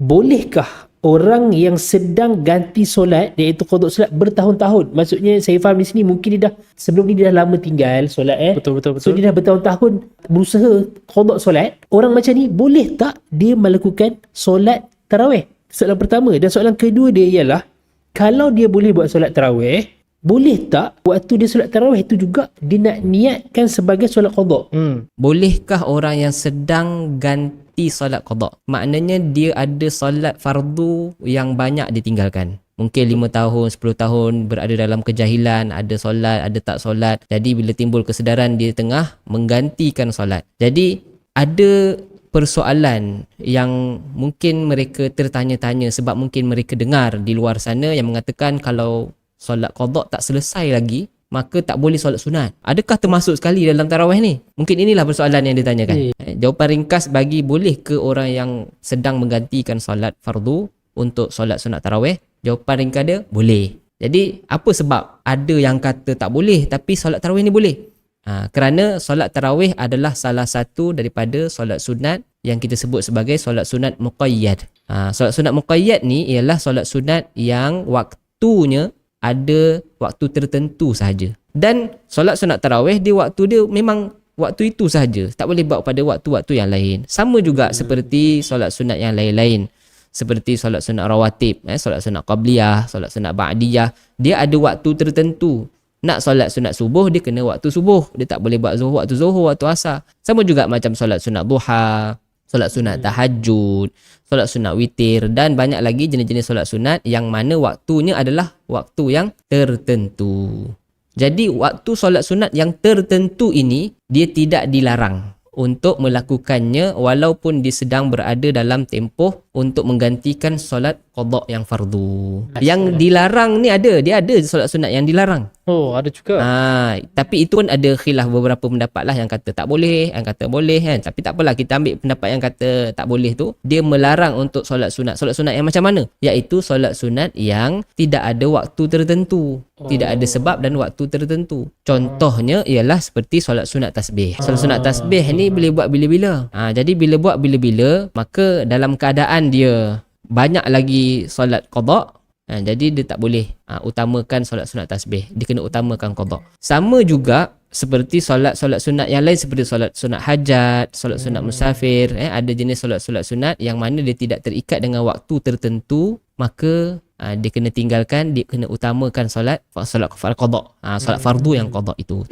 bolehkah orang yang sedang ganti solat iaitu qada solat bertahun-tahun maksudnya saya faham di sini mungkin dia dah sebelum ni dia dah lama tinggal solat eh Betul betul So betul. dia dah bertahun-tahun berusaha qada solat. Orang macam ni boleh tak dia melakukan solat tarawih? Soalan pertama dan soalan kedua dia ialah kalau dia boleh buat solat tarawih, boleh tak waktu dia solat tarawih itu juga dia nak niatkan sebagai solat qada? Hmm. Bolehkah orang yang sedang ganti solat qada? Maknanya dia ada solat fardu yang banyak ditinggalkan. Mungkin 5 tahun, 10 tahun berada dalam kejahilan, ada solat, ada tak solat. Jadi bila timbul kesedaran dia tengah menggantikan solat. Jadi ada persoalan yang mungkin mereka tertanya-tanya sebab mungkin mereka dengar di luar sana yang mengatakan kalau solat qada tak selesai lagi maka tak boleh solat sunat. Adakah termasuk sekali dalam tarawih ni? Mungkin inilah persoalan yang ditanyakan. Jawapan ringkas bagi boleh ke orang yang sedang menggantikan solat fardu untuk solat sunat tarawih? Jawapan ringkas dia boleh. Jadi apa sebab ada yang kata tak boleh tapi solat tarawih ni boleh? Ha, kerana solat tarawih adalah salah satu daripada solat sunat yang kita sebut sebagai solat sunat muqayyad. Ha, solat sunat muqayyad ni ialah solat sunat yang waktunya ada waktu tertentu sahaja. Dan solat sunat tarawih dia waktu dia memang waktu itu sahaja. Tak boleh buat pada waktu-waktu yang lain. Sama juga seperti solat sunat yang lain-lain. Seperti solat sunat rawatib, eh, solat sunat qabliyah, solat sunat ba'diyah. Dia ada waktu tertentu. Nak solat sunat subuh, dia kena waktu subuh. Dia tak boleh buat zuhur, waktu zuhur, waktu asar. Sama juga macam solat sunat duha, solat sunat tahajud, solat sunat witir dan banyak lagi jenis-jenis solat sunat yang mana waktunya adalah waktu yang tertentu. Jadi waktu solat sunat yang tertentu ini dia tidak dilarang untuk melakukannya walaupun dia sedang berada dalam tempoh untuk menggantikan solat qada yang fardu. Yang dilarang ni ada, dia ada solat sunat yang dilarang. Oh, ada juga. Ah, tapi itu pun ada khilaf beberapa pendapat lah yang kata tak boleh, yang kata boleh kan. Tapi tak apalah kita ambil pendapat yang kata tak boleh tu. Dia melarang untuk solat sunat. Solat sunat yang macam mana? Iaitu solat sunat yang tidak ada waktu tertentu. Tidak ada sebab dan waktu tertentu. Contohnya ialah seperti solat sunat tasbih. Solat sunat tasbih ni boleh buat bila-bila. Ah, jadi bila buat bila-bila, maka dalam keadaan dia banyak lagi solat qada Ha, jadi dia tak boleh ha, utamakan solat sunat tasbih. Dia kena utamakan qada. Sama juga seperti solat-solat sunat yang lain seperti solat sunat hajat, solat sunat musafir, eh ada jenis solat-solat sunat yang mana dia tidak terikat dengan waktu tertentu, maka ha, dia kena tinggalkan, dia kena utamakan solat solat qada. Ha, solat fardu yang qada itu.